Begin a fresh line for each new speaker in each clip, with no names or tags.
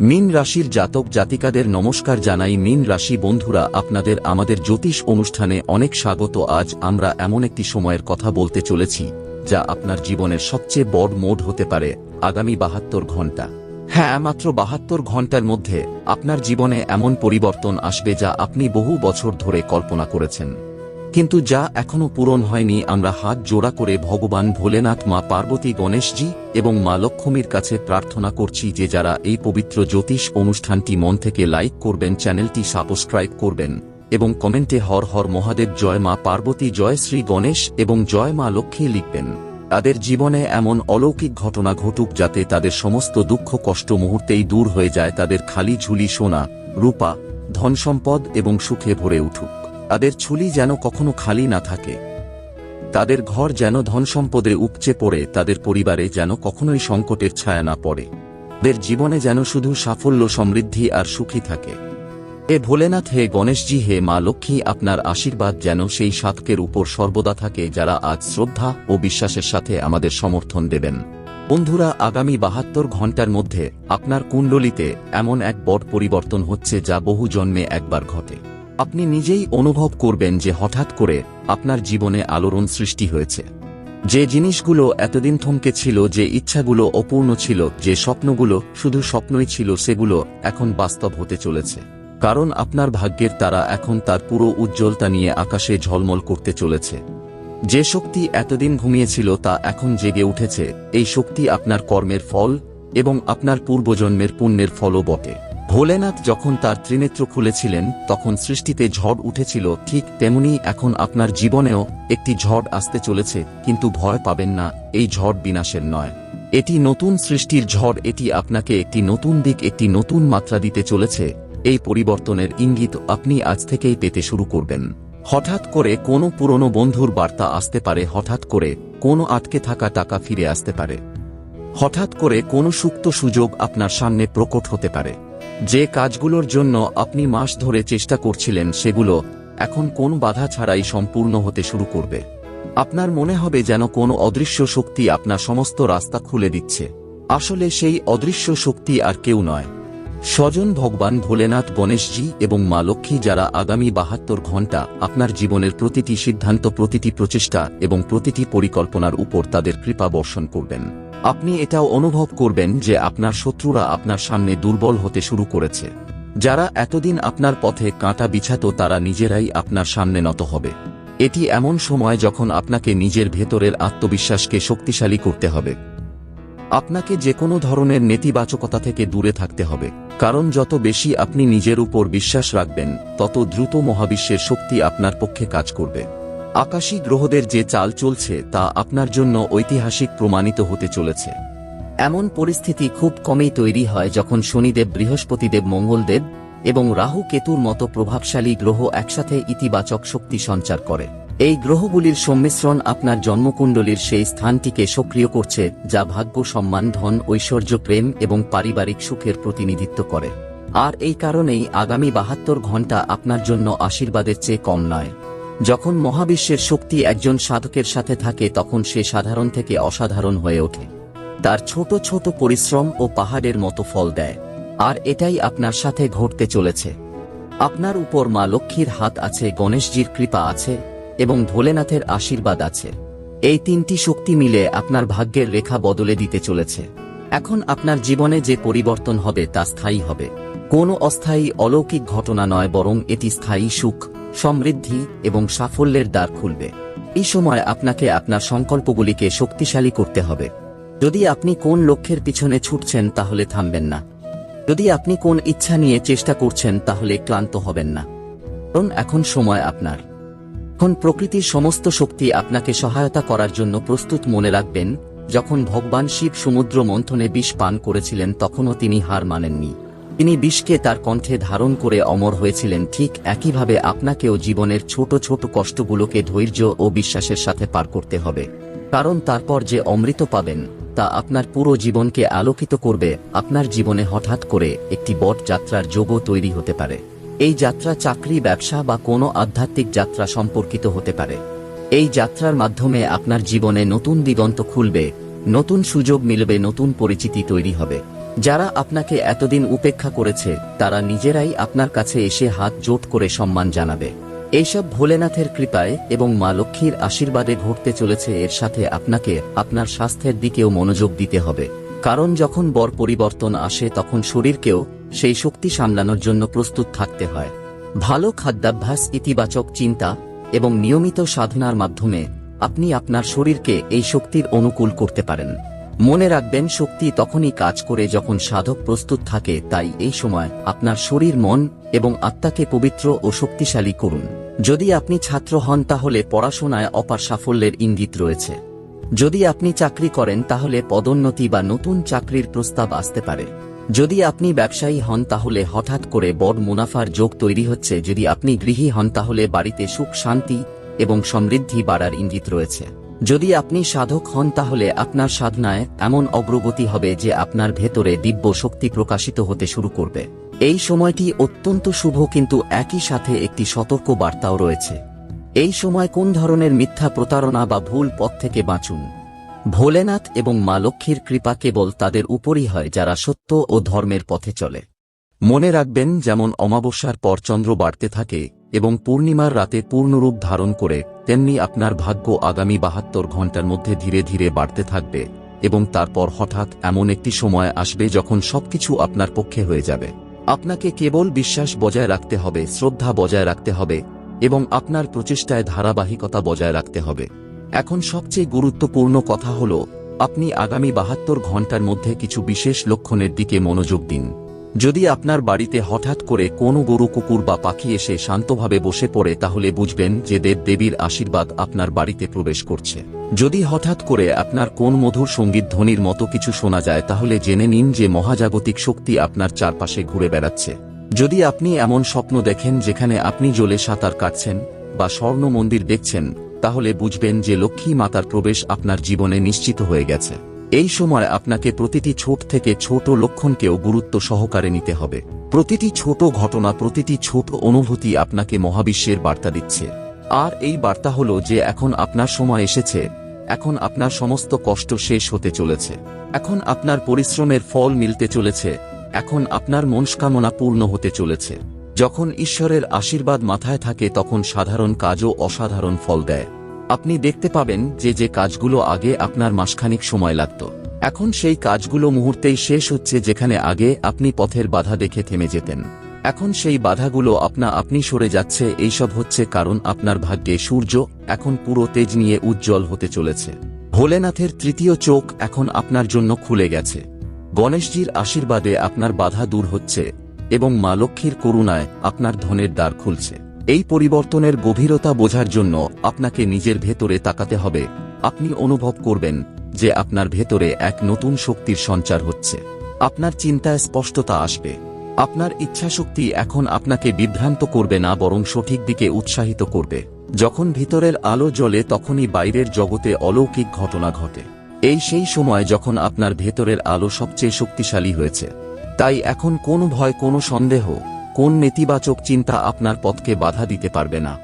মিন রাশির জাতক জাতিকাদের নমস্কার জানাই মিন রাশি বন্ধুরা, আপনাদের আমাদের জ্যোতিষ অনুষ্ঠানে অনেক স্বাগত। আজ আমরা এমন একটি সময়ের কথা বলতে চলেছি, যা আপনার জীবনের সবচেয়ে বড় মোড হতে পারে, আগামী বাহাত্তর ঘণ্টা। হ্যাঁ মাত্র বাহাত্তর ঘণ্টার মধ্যে আপনার জীবনে এমন পরিবর্তন আসবে যা আপনি বহু বছর ধরে কল্পনা করেছেন। কিন্তু যা এখনও পূরণ হয়নি, আমরা হাত জোড়া করে ভগবান ভোলেনাথ, মা পার্বতী, গণেশজি এবং মা লক্ষ্মীর কাছে প্রার্থনা করছি যে যারা এই পবিত্র জ্যোতিষ অনুষ্ঠানটি মন থেকে লাইক করবেন, চ্যানেলটি সাবস্ক্রাইব করবেন এবং কমেন্টে হর হর মহাদেব, জয় মা পার্বতী, জয় শ্রী গণেশ এবং জয় মা লক্ষ্মী লিখবেন। তাদের জীবনে এমন অলৌকিক ঘটনা ঘটুক যাতে তাদের সমস্ত দুঃখ, কষ্ট মুহূর্তেই দূর হয়ে যায়, তাদের খালি ঝুলি সোনা, রূপা, ধনসম্পদ এবং সুখে ভরে উঠুক। তাদের ছুলি যেন কখনো খালি না থাকে। তাদের ঘর যেন ধনসম্পদে উপচে পড়ে, তাদের পরিবারে যেন কখনোই সংকটের ছায়া না পড়ে। তাদের জীবনে যেন শুধু সাফল্য, সমৃদ্ধি আর সুখী থাকে। এ ভোলেনাথ, হে গণেশজি, হে মা লক্ষ্মী, আপনার আশীর্বাদ যেন সেই সাধকের উপর সর্বদা থাকে, যারা আজ শ্রদ্ধা ও বিশ্বাসের সাথে আমাদের সমর্থন দেবেন। বন্ধুরা, আগামী বাহাত্তর ঘণ্টার মধ্যে আপনার কুণ্ডলিতে এমন এক বড় পরিবর্তন হচ্ছে যা বহু জন্মে একবার ঘটে। আপনি নিজেই অনুভব করবেন যে হঠাৎ করে আপনার জীবনে আলোড়ন সৃষ্টি হয়েছে। যে জিনিসগুলো এতদিন থমকে ছিল, যে ইচ্ছাগুলো অপূর্ণ ছিল, যে স্বপ্নগুলো শুধু স্বপ্নই ছিল, সেগুলো এখন বাস্তব হতে চলেছে। কারণ আপনার ভাগ্যের তারা এখন তার পুরো উজ্জ্বলতা নিয়ে আকাশে ঝলমল করতে চলেছে। যে শক্তি এতদিন ঘুমিয়েছিল তা এখন জেগে উঠেছে, এই শক্তি আপনার কর্মের ফল এবং আপনার পূর্বজন্মের পুণ্যের ফলও বটে। ভোলেনাথ যখন তার ত্রিনেত্র খুলেছিলেন, তখন সৃষ্টিতে ঝড় উঠেছিল, ঠিক তেমনি এখন আপনার জীবনেও একটি ঝড় আসতে চলেছে, কিন্তু ভয় পাবেন না, এই ঝড় বিনাশের নয়। এটি নতুন সৃষ্টির ঝড়, এটি আপনাকে একটি নতুন দিক, একটি নতুন মাত্রা দিতে চলেছে। এই পরিবর্তনের ইঙ্গিত আপনি আজ থেকেই পেতে শুরু করবেন। হঠাৎ করে কোনো পুরনো বন্ধুর বার্তা আসতে পারে, হঠাৎ করে কোনো আটকে থাকা টাকা ফিরে আসতে পারে। হঠাৎ করে কোনো সুক্ত সুযোগ আপনার সামনে প্রকট হতে পারে। যে কাজগুলোর জন্য আপনি মাস ধরে চেষ্টা করছিলেন সেগুলো এখন কোন বাধা ছাড়াই সম্পূর্ণ হতে শুরু করবে। আপনার মনে হবে যেন কোন অদৃশ্য শক্তি আপনার সমস্ত রাস্তা খুলে দিচ্ছে। আসলে সেই অদৃশ্য শক্তি আর কেউ নয়। স্বজন ভগবান ভোলেনাথ গণেশজি এবং মা লক্ষ্মী যারা আগামী বাহাত্তর ঘণ্টা আপনার জীবনের প্রতিটি সিদ্ধান্ত, প্রতিটি প্রচেষ্টা এবং প্রতিটি পরিকল্পনার উপর তাদের কৃপা বর্ষণ করবেন। আপনি এটাও অনুভব করবেন যে আপনার শত্রুরা আপনার সামনে দুর্বল হতে শুরু করেছে। যারা এতদিন আপনার পথে কাঁটা বিছাত তারা নিজেরাই আপনার সামনে নত হবে। এটি এমন সময় যখন আপনাকে নিজের ভেতরের আত্মবিশ্বাসকে শক্তিশালী করতে হবে। আপনাকে যে কোনো ধরনের নেতিবাচকতা থেকে দূরে থাকতে হবে, কারণ যত বেশি আপনি নিজের উপর বিশ্বাস রাখবেন, তত দ্রুত মহাবিশ্বের শক্তি আপনার পক্ষে কাজ করবে। আকাশী গ্রহদের যে চাল চলছে, তা আপনার জন্য ঐতিহাসিক প্রমাণিত হতে চলেছে।
এমন পরিস্থিতি খুব কমই তৈরি হয় যখন শনিদেব, বৃহস্পতিদেব, মঙ্গলদেব এবং রাহু কেতুর মতো প্রভাবশালী গ্রহ একসাথে ইতিবাচক শক্তি সঞ্চার করে। এই গ্রহগুলির সম্মিশ্রণ আপনার জন্মকুণ্ডলীর সেই স্থানটিকে সক্রিয় করছে, যা ভাগ্য, সম্মান, ধন, ঐশ্বর্য, প্রেম এবং পারিবারিক সুখের প্রতিনিধিত্ব করে। আর এই কারণেই আগামী বাহাত্তর ঘণ্টা আপনার জন্য আশীর্বাদের চেয়ে কম নয়। যখন মহাবিশ্বের শক্তি একজন সাধকের সাথে থাকে, তখন সে সাধারণ থেকে অসাধারণ হয়ে ওঠে। তার ছোট ছোট পরিশ্রম ও পাহাড়ের মতো ফল দেয়। আর এটাই আপনার সাথে ঘটতে চলেছে। আপনার উপর মা লক্ষ্মীর হাত আছে, গণেশজির কৃপা আছে এবং ভোলেনাথের আশীর্বাদ আছে। এই তিনটি শক্তি মিলে আপনার ভাগ্যের রেখা বদলে দিতে চলেছে। এখন আপনার জীবনে যে পরিবর্তন হবে তা স্থায়ী হবে। কোনো অস্থায়ী অলৌকিক ঘটনা নয়, বরং এটি স্থায়ী সুখ, সমৃদ্ধি এবং সাফল্যের দ্বার খুলবে। এই সময় আপনাকে আপনার সংকল্পগুলিকে শক্তিশালী করতে হবে। যদি আপনি কোন লক্ষ্যের পিছনে ছুটছেন, তাহলে থামবেন না। যদি আপনি কোন ইচ্ছা নিয়ে চেষ্টা করছেন, তাহলে ক্লান্ত হবেন না। কারণ এখন সময় আপনার। এখন প্রকৃতির সমস্ত শক্তি আপনাকে সহায়তা করার জন্য প্রস্তুত মনে রাখবেন, যখন ভগবান শিব সমুদ্র মন্থনে বিষ পান করেছিলেন তখনও তিনি হার মানেননি। তিনি বিষকে তার কণ্ঠে ধারণ করে অমর হয়েছিলেন, ঠিক একইভাবে আপনাকেও জীবনের ছোট ছোট কষ্টগুলোকে ধৈর্য ও বিশ্বাসের সাথে পার করতে হবে। কারণ তারপর যে অমৃত পাবেন, তা আপনার পুরো জীবনকে আলোকিত করবে, আপনার জীবনে হঠাৎ করে একটি বট যাত্রার যোগও তৈরি হতে পারে। এই যাত্রা চাকরি, ব্যবসা বা কোনো আধ্যাত্মিক যাত্রা সম্পর্কিত হতে পারে। এই যাত্রার মাধ্যমে আপনার জীবনে নতুন দিগন্ত খুলবে, নতুন সুযোগ মিলবে, নতুন পরিচিতি তৈরি হবে। যারা আপনাকে এতদিন উপেক্ষা করেছে, তারা নিজেরাই আপনার কাছে এসে হাত জোট করে সম্মান জানাবে। এইসব ভোলেনাথের কৃপায় এবং মা লক্ষ্মীর আশীর্বাদে ঘটতে চলেছে, এর সাথে আপনাকে আপনার স্বাস্থ্যের দিকেও মনোযোগ দিতে হবে। কারণ যখন বর পরিবর্তন আসে তখন শরীরকেও সেই শক্তি সামলানোর জন্য প্রস্তুত থাকতে হয়। ভালো খাদ্যাভ্যাস, ইতিবাচক চিন্তা এবং নিয়মিত সাধনার মাধ্যমে আপনি আপনার শরীরকে এই শক্তির অনুকূল করতে পারেন। মনে রাখবেন, শক্তি তখনই কাজ করে যখন সাধক প্রস্তুত থাকে, তাই এই সময় আপনার শরীর, মন এবং আত্মাকে পবিত্র ও শক্তিশালী করুন। যদি আপনি ছাত্র হন, তাহলে পড়াশোনায় অপার সাফল্যের ইঙ্গিত রয়েছে। যদি আপনি চাকরি করেন তাহলে পদোন্নতি বা নতুন চাকরির প্রস্তাব আসতে পারে। যদি আপনি ব্যবসায়ী হন তাহলে হঠাৎ করে বড় মুনাফার যোগ তৈরি হচ্ছে। যদি আপনি গৃহী হন তাহলে বাড়িতে সুখ, শান্তি এবং সমৃদ্ধি বাড়ার ইঙ্গিত রয়েছে। যদি আপনি সাধক হন তাহলে আপনার সাধনায় এমন অগ্রগতি হবে যে আপনার ভেতরে দিব্য শক্তি প্রকাশিত হতে শুরু করবে। এই সময়টি অত্যন্ত শুভ কিন্তু একই সাথে একটি সতর্ক বার্তাও রয়েছে। এই সময় কোন ধরনের মিথ্যা প্রতারণা বা ভুল পথ থেকে বাঁচুন? ভোলেনাথ এবং মা লক্ষ্মীর কৃপা কেবল তাদের উপরই হয় যারা সত্য ও ধর্মের পথে চলে।
মনে রাখবেন, যেমন অমাবস্যার পর চন্দ্র বাড়তে থাকে এবং পূর্ণিমার রাতে পূর্ণরূপ ধারণ করে, তেমনি আপনার ভাগ্য আগামী বাহাত্তর ঘণ্টার মধ্যে ধীরে ধীরে বাড়তে থাকবে এবং তারপর হঠাৎ এমন একটি সময় আসবে যখন সবকিছু আপনার পক্ষে হয়ে যাবে। আপনাকে কেবল বিশ্বাস বজায় রাখতে হবে, শ্রদ্ধা বজায় রাখতে হবে এবং আপনার প্রচেষ্টায় ধারাবাহিকতা বজায় রাখতে হবে। এখন সবচেয়ে গুরুত্বপূর্ণ কথা হল, আপনি আগামী বাহাত্তর ঘণ্টার মধ্যে কিছু বিশেষ লক্ষণের দিকে মনোযোগ দিন। যদি আপনার বাড়িতে হঠাৎ করে কোনো গরু, কুকুর বা পাখি এসে শান্তভাবে বসে পড়ে, তাহলে বুঝবেন যে দেব দেবীর আশীর্বাদ আপনার বাড়িতে প্রবেশ করছে। যদি হঠাৎ করে আপনার কোন মধুর সংগীত ধ্বনির মতো কিছু শোনা যায়, তাহলে জেনে নিন যে মহাজাগতিক শক্তি আপনার চারপাশে ঘুরে বেড়াচ্ছে। যদি আপনি এমন স্বপ্ন দেখেন যেখানে আপনি জলে সাঁতার কাটছেন বা স্বর্ণ মন্দির দেখছেন, তাহলে বুঝবেন যে লক্ষ্মী মাতার প্রবেশ আপনার জীবনে নিশ্চিত হয়ে গেছে। এই সময় আপনাকে প্রতিটি ছোট থেকে ছোট লক্ষণকেও গুরুত্ব সহকারে নিতে হবে। প্রতিটি ছোট ঘটনা, প্রতিটি ছোট অনুভূতি আপনাকে মহাবিশ্বের বার্তা দিচ্ছে। আর এই বার্তা হল যে এখন আপনার সময় এসেছে, এখন আপনার সমস্ত কষ্ট শেষ হতে চলেছে, এখন আপনার পরিশ্রমের ফল মিলতে চলেছে এখন আপনার মনস্কামনা পূর্ণ হতে চলেছে। যখন ঈশ্বরের আশীর্বাদ মাথায় থাকে তখন সাধারণ কাজও অসাধারণ ফল দেয়। আপনি দেখতে পাবেন যে যে কাজগুলো আগে আপনার মাসখানিক সময় লাগত, এখন সেই কাজগুলো মুহূর্তেই শেষ হচ্ছে যেখানে আগে আপনি পথের বাধা দেখে থেমে যেতেন। এখন সেই বাধাগুলো আপনা আপনি সরে যাচ্ছে, এইসব হচ্ছে কারণ আপনার ভাগ্যে সূর্য এখন পুরো তেজ নিয়ে উজ্জ্বল হতে চলেছে। ভোলেনাথের তৃতীয় চোখ এখন আপনার জন্য খুলে গেছে। গণেশজির আশীর্বাদে আপনার বাধা দূর হচ্ছে এবং মা লক্ষ্মীর করুণায় আপনার ধনের দ্বার খুলছে। এই পরিবর্তনের গভীরতা বোঝার জন্য আপনাকে নিজের ভেতরে তাকাতে হবে। আপনি অনুভব করবেন যে আপনার ভেতরে এক নতুন শক্তির সঞ্চার হচ্ছে। আপনার চিন্তায় স্পষ্টতা আসবে। আপনার ইচ্ছাশক্তি এখন আপনাকে বিভ্রান্ত করবে না, বরং সঠিক দিকে উৎসাহিত করবে। যখন ভিতরের আলো জ্বলে, তখনই বাইরের জগতে অলৌকিক ঘটনা ঘটে। এই সেই সময় যখন আপনার ভেতরের আলো সবচেয়ে শক্তিশালী হয়েছে। তাই এখন কোন ভয়, কোনো সন্দেহ, কোন নেতিবাচক চিন্তা আপনার পথকে বাধা দিতে পারবে না।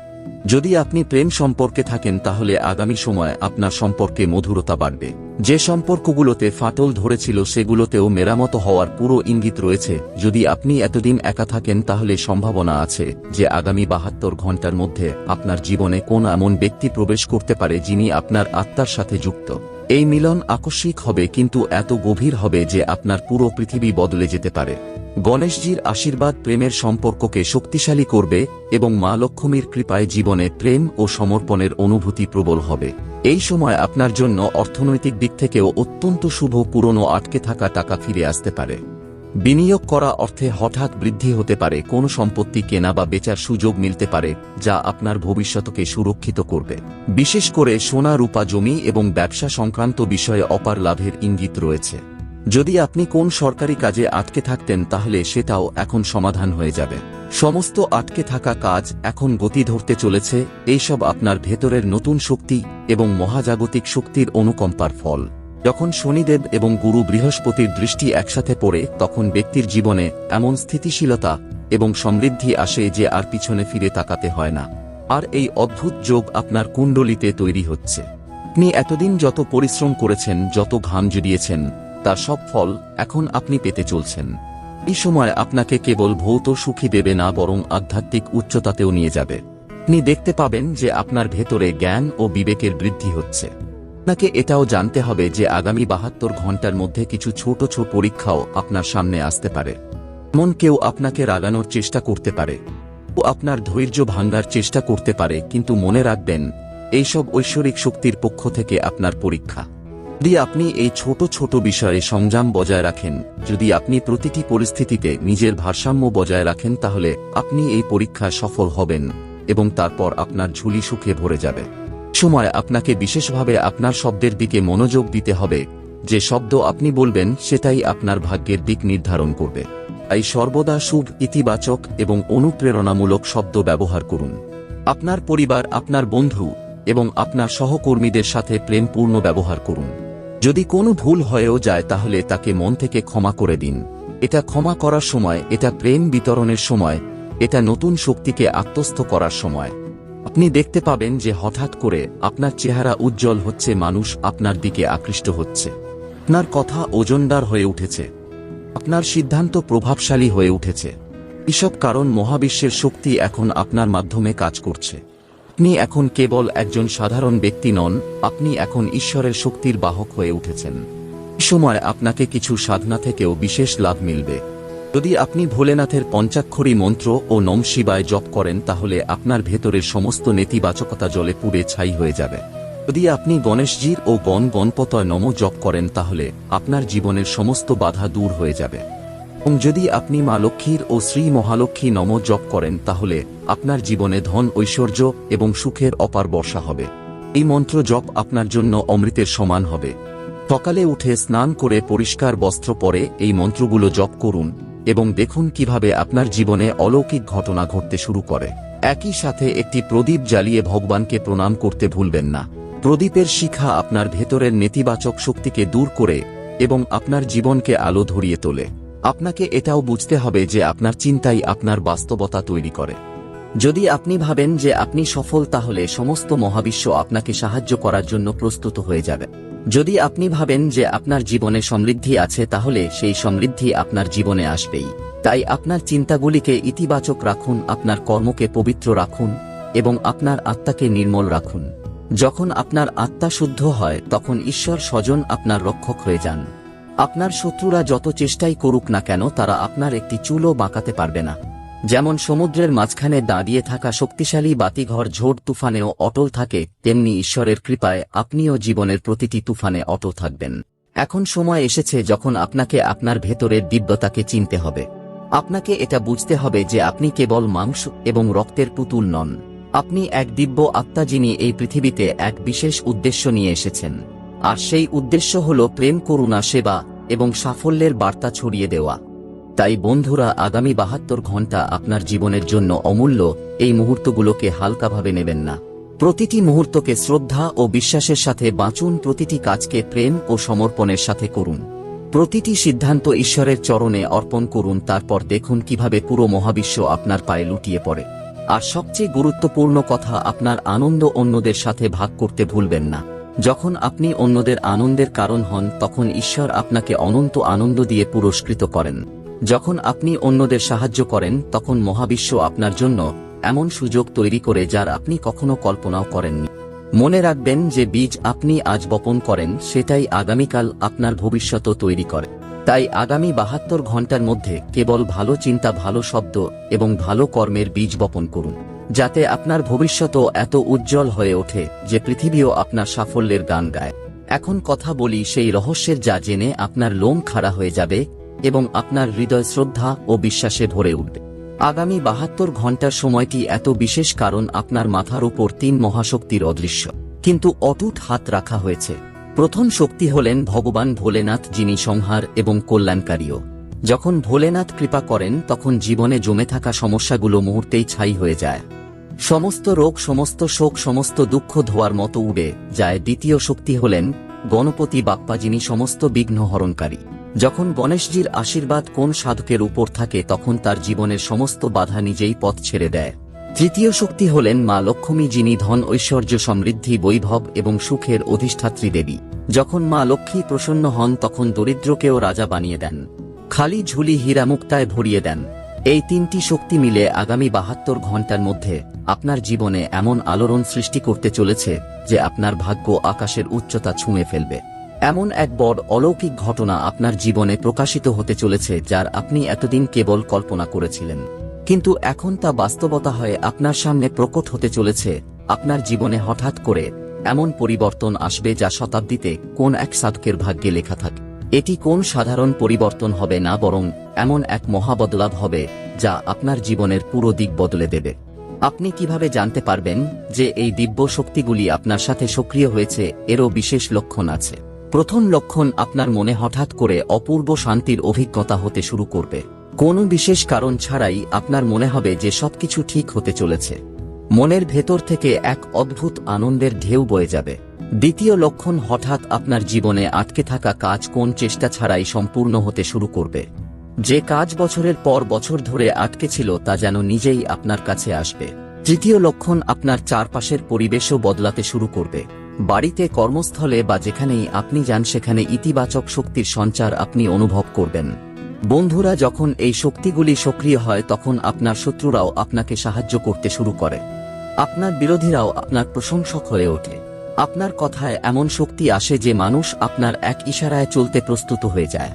যদি আপনি প্রেম সম্পর্কে থাকেন, তাহলে আগামী সময় আপনার সম্পর্কে মধুরতা বাড়বে। যে সম্পর্কগুলোতে ফাটল ধরেছিল, সেগুলোতেও মেরামত হওয়ার পুরো ইঙ্গিত রয়েছে। যদি আপনি এতদিন একা থাকেন, তাহলে সম্ভাবনা আছে যে আগামী বাহাত্তর ঘণ্টার মধ্যে আপনার জীবনে কোন এমন ব্যক্তি প্রবেশ করতে পারে, যিনি আপনার আত্মার সাথে যুক্ত। এই মিলন আকস্মিক হবে কিন্তু এত গভীর হবে যে আপনার পুরো পৃথিবী বদলে যেতে পারে। গণেশজির আশীর্বাদ প্রেমের সম্পর্ককে শক্তিশালী করবে এবং মা লক্ষ্মীর কৃপায় জীবনে প্রেম ও সমর্পণের অনুভূতি প্রবল হবে। এই সময় আপনার জন্য অর্থনৈতিক দিক থেকেও অত্যন্ত শুভ পুরনো আটকে থাকা টাকা ফিরে আসতে পারে। বিনিয়োগ করা অর্থে হঠাৎ বৃদ্ধি হতে পারে, কোন সম্পত্তি কেনা বা বেচার সুযোগ মিলতে পারে, যা আপনার ভবিষ্যতকে সুরক্ষিত করবে। বিশেষ করে সোনা, রূপা, জমি এবং ব্যবসা সংক্রান্ত বিষয়ে অপার লাভের ইঙ্গিত রয়েছে। যদি আপনি কোন সরকারি কাজে আটকে থাকতেন, তাহলে সেটাও এখন সমাধান হয়ে যাবে। সমস্ত আটকে থাকা কাজ এখন গতি ধরতে চলেছে, এইসব আপনার ভেতরের নতুন শক্তি এবং মহাজাগতিক শক্তির অনুকম্পার ফল। যখন শনিদেব এবং গুরু বৃহস্পতির দৃষ্টি একসাথে পড়ে, তখন ব্যক্তির জীবনে এমন স্থিতিশীলতা এবং সমৃদ্ধি আসে যে আর পিছনে ফিরে তাকাতে হয় না। আর এই অদ্ভুত যোগ আপনার কুণ্ডলিতে তৈরি হচ্ছে। আপনি এতদিন যত পরিশ্রম করেছেন, যত ঘাম জুড়িয়েছেন, তার সব ফল এখন আপনি পেতে চলছেন। এই সময় আপনাকে কেবল ভৌত সুখী দেবে না, বরং আধ্যাত্মিক উচ্চতাতেও নিয়ে যাবে। আপনি দেখতে পাবেন যে আপনার ভেতরে জ্ঞান ও বিবেকের বৃদ্ধি হচ্ছে। আপনাকে এটাও জানতে হবে যে আগামী বাহাত্তর ঘণ্টার মধ্যে কিছু ছোট ছোট পরীক্ষাও আপনার সামনে আসতে পারে। এমন কেউ আপনাকে রাগানোর চেষ্টা করতে পারে। ও আপনার ধৈর্য ভাঙ্গার চেষ্টা করতে পারে, কিন্তু মনে রাখবেন, এইসব ঐশ্বরিক শক্তির পক্ষ থেকে আপনার পরীক্ষা। যদি আপনি এই ছোট ছোট বিষয়ে সংযম বজায় রাখেন, যদি আপনি প্রতিটি পরিস্থিতিতে নিজের ভারসাম্য বজায় রাখেন, তাহলে আপনি এই পরীক্ষায় সফল হবেন এবং তারপর আপনার ঝুলি সুখে ভরে যাবে। সময় আপনাকে বিশেষভাবে আপনার শব্দের দিকে মনোযোগ দিতে হবে। যে শব্দ আপনি বলবেন, সেটাই আপনার ভাগ্যের দিক নির্ধারণ করবে। তাই সর্বদা শুভ, ইতিবাচক এবং অনুপ্রেরণামূলক শব্দ ব্যবহার করুন। আপনার পরিবার, আপনার বন্ধু এবং আপনার সহকর্মীদের সাথে প্রেমপূর্ণ ব্যবহার করুন। যদি কোনো ভুল হয়েও যায়, তাহলে তাকে মন থেকে ক্ষমা করে দিন। এটা ক্ষমা করার সময়, এটা প্রেম বিতরণের সময়, এটা নতুন শক্তিকে আত্মস্থ করার সময়। আপনি দেখতে পাবেন যে হঠাৎ করে আপনার চেহারা উজ্জ্বল হচ্ছে, মানুষ আপনার দিকে আকৃষ্ট হচ্ছে। আপনার কথা ওজনদার হয়ে উঠেছে। আপনার সিদ্ধান্ত প্রভাবশালী হয়ে উঠেছে। এসব কারণ মহাবিশ্বের শক্তি এখন আপনার মাধ্যমে কাজ করছে। আপনি এখন কেবল একজন সাধারণ ব্যক্তি নন, আপনি এখন ঈশ্বরের শক্তির বাহক হয়ে উঠেছেন। সময় আপনাকে কিছু সাধনা থেকেও বিশেষ লাভ মিলবে। যদি আপনি ভোলেনাথের পঞ্চাক্ষরী মন্ত্র ও নম শিবায় জপ করেন, তাহলে আপনার ভেতরের সমস্ত নেতিবাচকতা জলে পুড়ে ছাই হয়ে যাবে। যদি আপনি গণেশজির ও গণ গণপতয় নম জপ করেন, তাহলে আপনার জীবনের সমস্ত বাধা দূর হয়ে যাবে। এবং যদি আপনি মা লক্ষ্মীর ও শ্রী মহালক্ষ্মী নম জপ করেন, তাহলে আপনার জীবনে ধন ঐশ্বর্য এবং সুখের অপার বর্ষা হবে। এই মন্ত্র জপ আপনার জন্য অমৃতের সমান হবে। সকালে উঠে স্নান করে পরিষ্কার বস্ত্র পরে এই মন্ত্রগুলো জপ করুন। এবং দেখুন কীভাবে আপনার জীবনে অলৌকিক ঘটনা ঘটতে শুরু করে। একই সাথে একটি প্রদীপ জ্বালিয়ে ভগবানকে প্রণাম করতে ভুলবেন না। প্রদীপের শিখা আপনার ভেতরের নেতিবাচক শক্তিকে দূর করে এবং আপনার জীবনকে আলো ধরিয়ে তোলে। আপনাকে এটাও বুঝতে হবে যে আপনার চিন্তাই আপনার বাস্তবতা তৈরি করে।
যদি আপনি ভাবেন যে আপনি সফল, তাহলে সমস্ত মহাবিশ্ব আপনাকে সাহায্য করার জন্য প্রস্তুত হয়ে যাবে। যদি আপনি ভাবেন যে আপনার জীবনে সমৃদ্ধি আছে, তাহলে সেই সমৃদ্ধি আপনার জীবনে আসবেই। তাই আপনার চিন্তাগুলিকে ইতিবাচক রাখুন, আপনার কর্মকে পবিত্র রাখুন এবং আপনার আত্মাকে নির্মল রাখুন। যখন আপনার আত্মা শুদ্ধ হয়, তখন ঈশ্বর স্বজন আপনার রক্ষক হয়ে যান। আপনার শত্রুরা যত চেষ্টাই করুক না কেন, তারা আপনার একটি চুলও বাঁকাতে পারবে না। যেমন সমুদ্রের মাঝখানে দাঁড়িয়ে থাকা শক্তিশালী বাতিঘর ঝোড় তুফানেও অটল থাকে, তেমনি ঈশ্বরের কৃপায় আপনিও জীবনের প্রতিটি তুফানে অটল থাকবেন। এখন সময় এসেছে যখন আপনাকে আপনার ভেতরের দিব্যতাকে চিনতে হবে। আপনাকে এটা বুঝতে হবে যে আপনি কেবল মাংস এবং রক্তের পুতুল নন। আপনি এক দিব্য আত্মা যিনি এই পৃথিবীতে এক বিশেষ উদ্দেশ্য নিয়ে এসেছেন। আর সেই উদ্দেশ্য হল প্রেম, করুণা, সেবা এবং সাফল্যের বার্তা ছড়িয়ে দেওয়া। তাই বন্ধুরা, আগামী বাহাত্তর ঘণ্টা আপনার জীবনের জন্য অমূল্য। এই মুহূর্তগুলোকে হালকাভাবে নেবেন না। প্রতিটি মুহূর্তকে শ্রদ্ধা ও বিশ্বাসের সাথে বাঁচুন, প্রতিটি কাজকে প্রেম ও সমর্পণের সাথে করুন। প্রতিটি সিদ্ধান্ত ঈশ্বরের চরণে অর্পণ করুন, তারপর দেখুন কীভাবে পুরো মহাবিশ্ব আপনার পায়ে লুটিয়ে পড়ে। আর সবচেয়ে গুরুত্বপূর্ণ কথা, আপনার আনন্দ অন্যদের সাথে ভাগ করতে ভুলবেন না। যখন আপনি অন্যদের আনন্দের কারণ হন, তখন ঈশ্বর আপনাকে অনন্ত আনন্দ দিয়ে পুরস্কৃত করেন। যখন আপনি অন্যদের সাহায্য করেন, তখন মহাবিশ্ব আপনার জন্য এমন সুযোগ তৈরি করে যার আপনি কখনো কল্পনাও করেননি। মনে রাখবেন যে বীজ আপনি আজ বপন করেন, সেটাই আগামীকাল আপনার ভবিষ্যৎ তৈরি করে। তাই আগামী বাহাত্তর ঘণ্টার মধ্যে কেবল ভালো চিন্তা, ভালো শব্দ এবং ভালো কর্মের বীজ বপন করুন, যাতে আপনার ভবিষ্যৎও এত উজ্জ্বল হয়ে ওঠে যে পৃথিবীও আপনার সাফল্যের গান গায়। এখন কথা বলি সেই রহস্যের যা জেনে আপনার লোম খাড়া হয়ে যাবে এবং আপনার হৃদয় শ্রদ্ধা ও বিশ্বাসে ভরে উঠবে। আগামী বাহাত্তর ঘণ্টার সময়টি এত বিশেষ কারণ আপনার মাথার উপর তিন মহাশক্তির অদৃশ্য। কিন্তু অটুট হাত রাখা হয়েছে। প্রথম শক্তি হলেন ভগবান ভোলেনাথ যিনি সংহার এবং কল্যাণকারীও। যখন ভোলেনাথ কৃপা করেন, তখন জীবনে জমে থাকা সমস্যাগুলো মুহূর্তেই ছাই হয়ে যায়। সমস্ত রোগ, সমস্ত শোক, সমস্ত দুঃখ ধোয়ার মতো উড়ে যায়। দ্বিতীয় শক্তি হলেন গণপতি বাপ্পা যিনি সমস্ত বিঘ্ন হরণকারী। যখন গণেশজির আশীর্বাদ কোন সাধকের উপর থাকে তখন তার জীবনের সমস্ত বাধা নিজেই পথ ছেড়ে দেয়। তৃতীয় শক্তি হলেন মা লক্ষ্মী যিনি ধন, ঐশ্বর্য, সমৃদ্ধি, বৈভব এবং সুখের অধিষ্ঠাত্রী দেবী। যখন মা লক্ষ্মী প্রসন্ন হন তখন দরিদ্রকেও রাজা বানিয়ে দেন। খালি ঝুলি হীরা মুক্তায় ভরিয়ে দেন। এই তিনটি শক্তি মিলে আগামী বাহাত্তর ঘণ্টার মধ্যে আপনার জীবনে এমন আলোড়ন সৃষ্টি করতে চলেছে যে আপনার ভাগ্য আকাশের উচ্চতা ছুঁয়ে ফেলবে। এমন এক বড় অলৌকিক ঘটনা আপনার জীবনে প্রকাশিত হতে চলেছে যার আপনি এতদিন কেবল কল্পনা করেছিলেন। কিন্তু এখন তা বাস্তবতা হয়ে আপনার সামনে প্রকট হতে চলেছে, আপনার জীবনে হঠাৎ করে এমন পরিবর্তন আসবে যা শতাব্দীতে কোন এক সাধকের ভাগ্যে লেখা থাকে। এটি কোন সাধারণ পরিবর্তন হবে না বরং এমন এক মহাবদলাভ হবে যা আপনার জীবনের পুরো দিক বদলে দেবে। আপনি কীভাবে জানতে পারবেন যে এই দিব্য শক্তিগুলি আপনার সাথে সক্রিয় হয়েছে, এরও বিশেষ লক্ষণ আছে। প্রথম লক্ষণ আপনার মনে হঠাৎ করে অপূর্ব শান্তির অভিজ্ঞতা হতে শুরু করবে। কোনো বিশেষ কারণ ছাড়াই আপনার মনে হবে যে সবকিছু ঠিক হতে চলেছে। মনের ভেতর থেকে এক অদ্ভুত আনন্দের ঢেউ বয়ে যাবে। দ্বিতীয় লক্ষণ হঠাৎ আপনার জীবনে আটকে থাকা কাজ কোন চেষ্টা ছাড়াই সম্পূর্ণ হতে শুরু করবে। যে কাজ বছরের পর বছর ধরে আটকে ছিল তা যেন নিজেই আপনার কাছে আসবে। তৃতীয় লক্ষণ আপনার চারপাশের পরিবেশও বদলাতে শুরু করবে। বাড়িতে কর্মস্থলে বা যেখানেই আপনি যান, সেখানে ইতিবাচক শক্তির সঞ্চার আপনি অনুভব করবেন। বন্ধুরা, যখন এই শক্তিগুলি সক্রিয় হয়, তখন আপনার শত্রুরাও আপনাকে সাহায্য করতে শুরু করে। আপনার বিরোধীরাও আপনার প্রশংসক হয়ে ওঠে। আপনার কথায় এমন শক্তি আসে যে মানুষ আপনার এক ইশারায় চলতে প্রস্তুত হয়ে যায়।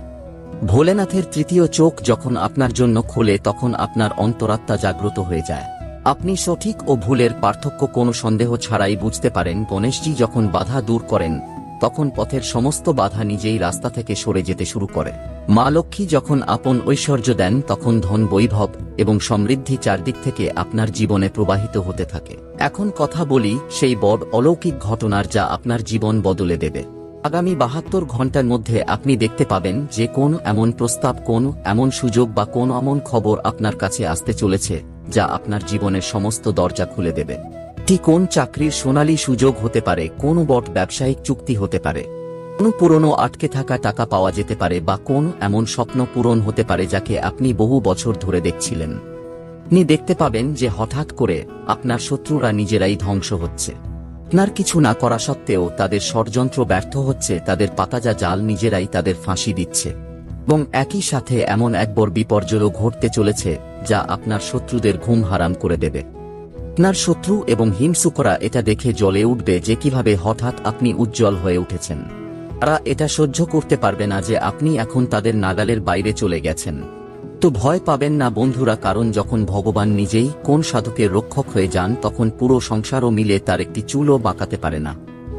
ভোলেনাথের তৃতীয় চোখ যখন আপনার জন্য খোলে, তখন আপনার অন্তরাত্মা জাগ্রত হয়ে যায়। আপনি সঠিক ও ভুলের পার্থক্য কোনো সন্দেহ ছাড়াই বুঝতে পারেন গণেশজি যখন বাধা দূর করেন, তখন পথের সমস্ত বাধা নিজেই রাস্তা থেকে সরে যেতে শুরু করে। মা লক্ষ্মী যখন আপন ঐশ্বর্য দেন, তখন ধন বৈভব এবং সমৃদ্ধি চারদিক থেকে আপনার জীবনে প্রবাহিত হতে থাকে। এখন কথা বলি সেই বড় অলৌকিক ঘটনার যা আপনার জীবন বদলে দেবে। আগামী বাহাত্তর ঘণ্টার মধ্যে আপনি দেখতে পাবেন যে কোন এমন প্রস্তাব, কোন এমন সুযোগ বা কোন এমন খবর আপনার কাছে আসতে চলেছে। যা আপনার জীবনের সমস্ত দরজা খুলে দেবে। এটি কোন চাকরির সোনালী সুযোগ হতে পারে, কোন বট ব্যবসায়িক চুক্তি হতে পারে, কোন পুরনো আটকে থাকা টাকা পাওয়া যেতে পারে বা কোন এমন স্বপ্ন পূরণ হতে পারে যাকে আপনি বহু বছর ধরে দেখছিলেন। আপনি দেখতে পাবেন যে হঠাৎ করে আপনার শত্রুরা নিজেরাই ধ্বংস হচ্ছে। আপনার কিছু না করা সত্ত্বেও তাদের ষড়যন্ত্র ব্যর্থ হচ্ছে, তাদের পাতাজা জাল নিজেরাই তাদের ফাঁসি দিচ্ছে। এবং একই সাথে এমন এক একবার বিপর্যয়ও ঘটতে চলেছে, যা আপনার শত্রুদের ঘুম হারাম করে দেবে। আপনার শত্রু এবং হিংসুকরা এটা দেখে জ্বলে উঠবে যে কীভাবে হঠাৎ আপনি উজ্জ্বল হয়ে উঠেছেন। তারা এটা সহ্য করতে পারবে না যে আপনি এখন তাদের নাগালের বাইরে চলে গেছেন। তো ভয় পাবেন না বন্ধুরা, কারণ যখন ভগবান নিজেই কোন সাধকের রক্ষক হয়ে যান, তখন পুরো সংসারও মিলে তার একটি চুলও বাঁকাতে পারে না।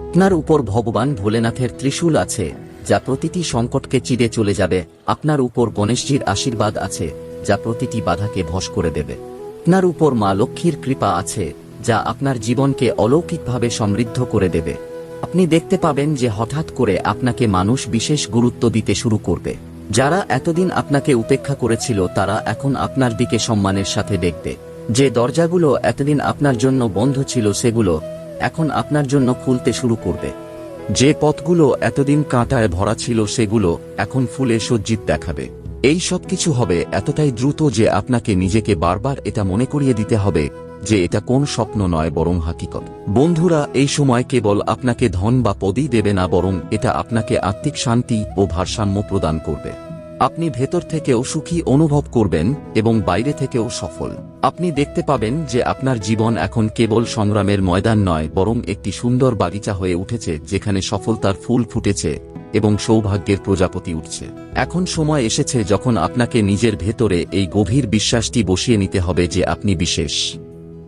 আপনার উপর ভগবান ভোলেনাথের ত্রিশূল আছে যা প্রতিটি সংকটকে চিড়ে চলে যাবে, আপনার উপর গণেশজির আশীর্বাদ আছে, যা প্রতিটি বাধাকে ভস করে দেবে। আপনার উপর মা লক্ষ্মীর কৃপা আছে, যা আপনার জীবনকে অলৌকিকভাবে সমৃদ্ধ করে দেবে। আপনি দেখতে পাবেন যে হঠাৎ করে আপনাকে মানুষ বিশেষ গুরুত্ব দিতে শুরু করবে। যারা এতদিন আপনাকে উপেক্ষা করেছিল, তারা এখন আপনার দিকে সম্মানের সাথে দেখবে। যে দরজাগুলো এতদিন আপনার জন্য বন্ধ ছিল, সেগুলো এখন আপনার জন্য খুলতে শুরু করবে।
যে পথগুলো এতদিন কাঁটায় ভরা ছিল সেগুলো এখন ফুলে সজ্জিত দেখাবে। এই সব কিছু হবে এতটাই দ্রুত যে আপনাকে নিজেকে বারবার এটা মনে করিয়ে দিতে হবে যে এটা কোন স্বপ্ন নয় বরং হাকিকত। বন্ধুরা, এই সময় কেবল আপনাকে ধন বা পদই দেবে না বরং এটা আপনাকে আত্মিক শান্তি ও ভারসাম্য প্রদান করবে। আপনি ভেতর থেকেও সুখী অনুভব করবেন এবং বাইরে থেকেও সফল। আপনি দেখতে পাবেন যে আপনার জীবন এখন কেবল সংগ্রামের ময়দান নয়, বরং একটি সুন্দর বাগিচা হয়ে উঠেছে যেখানে সফলতার ফুল ফুটেছে এবং সৌভাগ্যের প্রজাপতি উঠছে। এখন সময় এসেছে যখন আপনাকে নিজের ভেতরে এই গভীর বিশ্বাসটি বসিয়ে নিতে হবে যে আপনি বিশেষ।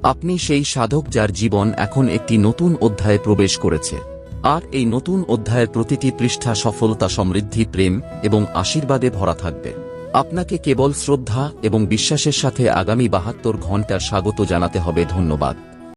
আপনি সেই সাধক যার জীবন এখন একটি নতুন অধ্যায়ে প্রবেশ করেছে। আর এই নতুন অধ্যায়ের প্রতিটি পৃষ্ঠা সফলতা সমৃদ্ধি, প্রেম এবং আশীর্বাদে ভরা থাকবে। আপনাকে কেবল শ্রদ্ধা এবং বিশ্বাসের সাথে আগামী বাহাত্তর ঘণ্টার স্বাগত জানাতে হবে। ধন্যবাদ।